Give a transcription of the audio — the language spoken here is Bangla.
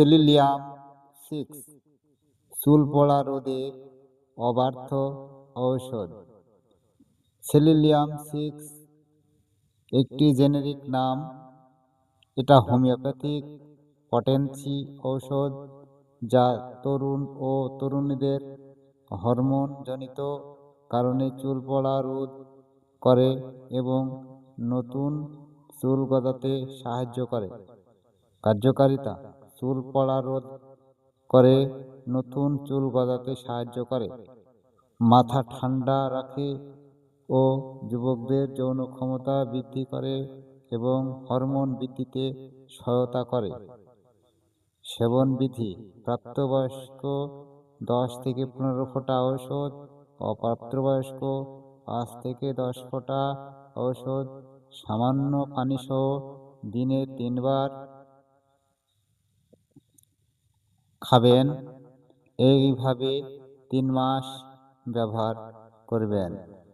সেলিলিয়াম সিক্স চুল পড়া রোধে অবার্থ ঔষধ। সেলিলিয়াম সিক্স, একটি জেনেরিক নাম, এটা হোমিওপ্যাথিক পটেন্সি ঔষধ যা তরুণ ও তরুণীদের হরমোনজনিত কারণে চুল পড়া রোধ করে এবং নতুন চুল গজাতে সাহায্য করে। কার্যকারিতা চুল পড়া রোধ করে, নতুন চুল গজাতে সাহায্য করে। মাথা ঠান্ডা রাখে ও যুবকদের যৌন ক্ষমতা বৃদ্ধি করে এবং হরমোন বৃদ্ধিতে সহায়তা করে। সেবন বিধি, প্রাপ্তবয়স্ক দশ থেকে পনেরো ফোঁটা ঔষধ, অপ্রাপ্তবয়স্ক পাঁচ থেকে দশ ফোঁটা ঔষধ, সামান্য পানিসহ দিনে তিনবার খাবেন এইভাবে তিন মাস ব্যবহার করবেন।